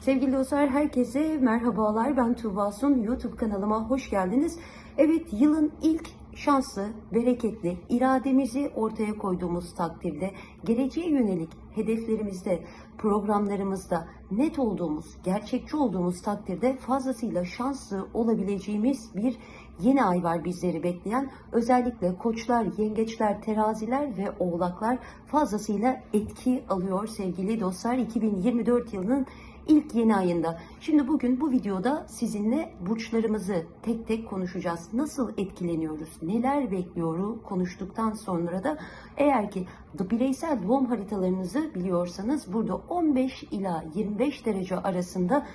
Sevgili dostlar herkese merhabalar. Ben Tuğba Sun. YouTube kanalıma hoş geldiniz. Evet yılın ilk şanslı, bereketli, irademizi ortaya koyduğumuz takdirde geleceğe yönelik hedeflerimizde, programlarımızda net olduğumuz, gerçekçi olduğumuz takdirde fazlasıyla şanslı olabileceğimiz bir yeni ay var bizleri bekleyen. Özellikle koçlar, yengeçler, teraziler ve oğlaklar fazlasıyla etki alıyor sevgili dostlar 2024 yılının ilk yeni ayında. Şimdi bugün bu videoda sizinle burçlarımızı tek tek konuşacağız. Nasıl etkileniyoruz, neler bekliyoru konuştuktan sonra da eğer ki bireysel doğum haritalarınızı biliyorsanız burada 15 ila 25 derece arasında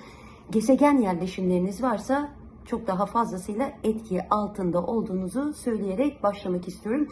gezegen yerleşimleriniz varsa çok daha fazlasıyla etki altında olduğunuzu söyleyerek başlamak istiyorum.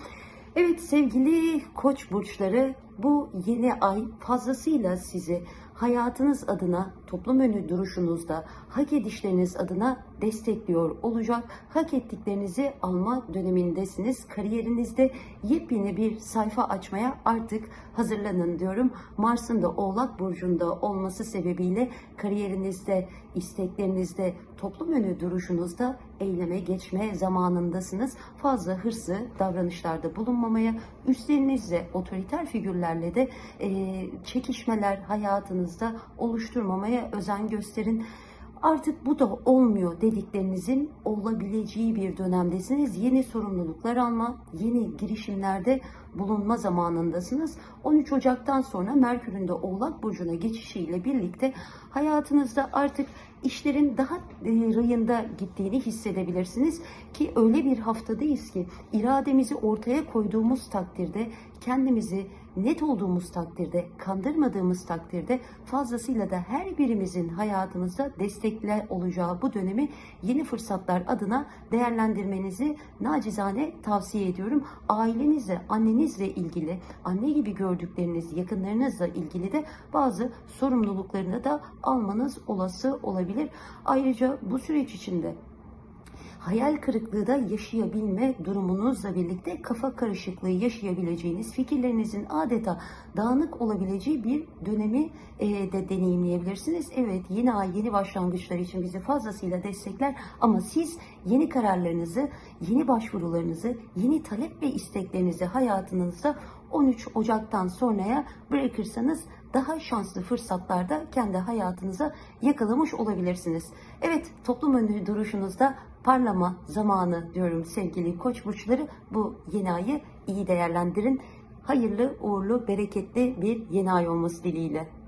Evet sevgili koç burçları bu yeni ay fazlasıyla sizi hayatınız adına, toplum önü duruşunuzda, hak edişleriniz adına destekliyor olacak. Hak ettiklerinizi alma dönemindesiniz. Kariyerinizde yepyeni bir sayfa açmaya artık hazırlanın diyorum. Mars'ın da Oğlak Burcu'nda olması sebebiyle kariyerinizde, isteklerinizde, toplum önü duruşunuzda eyleme geçme zamanındasınız. Fazla hırslı davranışlarda bulunmamaya, üstlerinizle otoriter figürlerle de e, çekişmeler hayatınızda oluşturmamaya özen gösterin. Artık bu da olmuyor dediklerinizin olabileceği bir dönemdesiniz. Yeni sorumluluklar alma, yeni girişimlerde bulunma zamanındasınız. 13 Ocak'tan sonra Merkür'ün de Oğlak Burcu'na geçişiyle birlikte hayatınızda artık işlerin daha e, rayında gittiğini hissedebilirsiniz ki öyle bir haftadayız ki irademizi ortaya koyduğumuz takdirde kendimizi net olduğumuz takdirde, kandırmadığımız takdirde fazlasıyla da her birimizin hayatımızda destekler olacağı bu dönemi yeni fırsatlar adına değerlendirmenizi nacizane tavsiye ediyorum. Ailenizle, annenizle ilgili, anne gibi gördükleriniz, yakınlarınızla ilgili de bazı sorumluluklarını da almanız olası olabilir. Ayrıca bu süreç içinde hayal kırıklığı da yaşayabilme durumunuzla birlikte kafa karışıklığı yaşayabileceğiniz, fikirlerinizin adeta dağınık olabileceği bir dönemi e, de deneyimleyebilirsiniz. Evet yeni ay, yeni başlangıçlar için bizi fazlasıyla destekler ama siz yeni kararlarınızı, yeni başvurularınızı, yeni talep ve isteklerinizi hayatınızda 13 Ocak'tan sonraya bırakırsanız daha şanslı fırsatlarda kendi hayatınıza yakalamış olabilirsiniz. Evet toplum önü duruşunuzda parlama zamanı diyorum sevgili koç burçları. Bu yeni ayı iyi değerlendirin. Hayırlı, uğurlu, bereketli bir yeni ay olması dileğiyle.